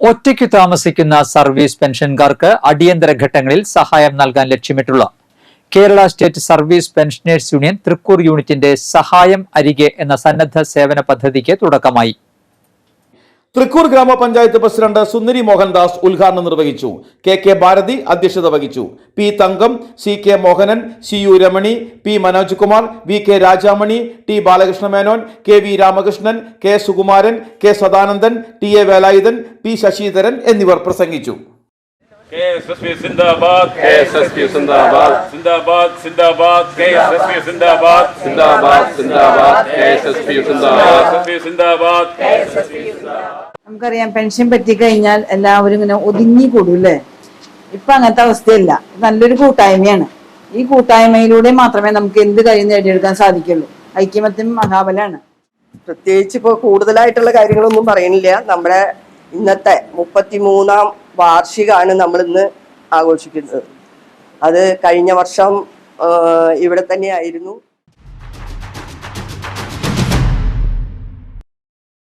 ഒറ്റയ്ക്ക് താമസിക്കുന്ന സർവീസ് പെൻഷൻകാർക്ക് അടിയന്തര ഘട്ടങ്ങളിൽ സഹായം നൽകാൻ ലക്ഷ്യമിട്ടുള്ള Kerala state service pensioners union Thrikkur യൂണിറ്റിന്റെ സഹായം അരികെ എന്ന സന്നദ്ധ സേവന പദ്ധതിക്ക് തുടക്കമായി. തൃക്കൂർ ഗ്രാമപഞ്ചായത്ത് പ്രസിഡന്റ് സുന്ദരി മോഹൻദാസ് ഉദ്ഘാടനം നിർവഹിച്ചു കെ കെ ഭാരതി അധ്യക്ഷത വഹിച്ചു P Thankam C K Mohanan C U Ramani P Manoj Kumar V K Rajamani T Balakrishna Menon K V Ramakrishnan K Sukumaran K Sadanandan T A Velayudhan P Sasidharan എന്നിവർ പ്രസംഗിച്ചു സിന്ദാബാദ് സിന്ദാബാദ് സിന്ദാബാദ് സിന്ദാബാദ് സിന്ദാബാദ് സിന്ദാബാദ് സിന്ദാബാദ് KSSB Zindabad. നമുക്കറിയാം പെൻഷൻ പറ്റിക്കഴിഞ്ഞാൽ എല്ലാവരും ഇങ്ങനെ ഒതുങ്ങി കൂടും അല്ലേ ഇപ്പൊ അങ്ങനത്തെ അവസ്ഥയല്ല. നല്ലൊരു കൂട്ടായ്മയാണ്. ഈ കൂട്ടായ്മയിലൂടെ മാത്രമേ നമുക്ക് എന്ത് കാര്യം നേടിയെടുക്കാൻ സാധിക്കുള്ളൂ. ഐക്യമത്യം മഹാബലാണ്. പ്രത്യേകിച്ച് ഇപ്പോൾ കൂടുതലായിട്ടുള്ള കാര്യങ്ങളൊന്നും പറയണില്ല നമ്മുടെ ഇന്നത്തെ മുപ്പത്തിമൂന്നാം വാർഷികമാണ് നമ്മൾ ഇന്ന് ആഘോഷിക്കുന്നത്. അത് കഴിഞ്ഞ വർഷം ഇവിടെ തന്നെ ആയിരുന്നു.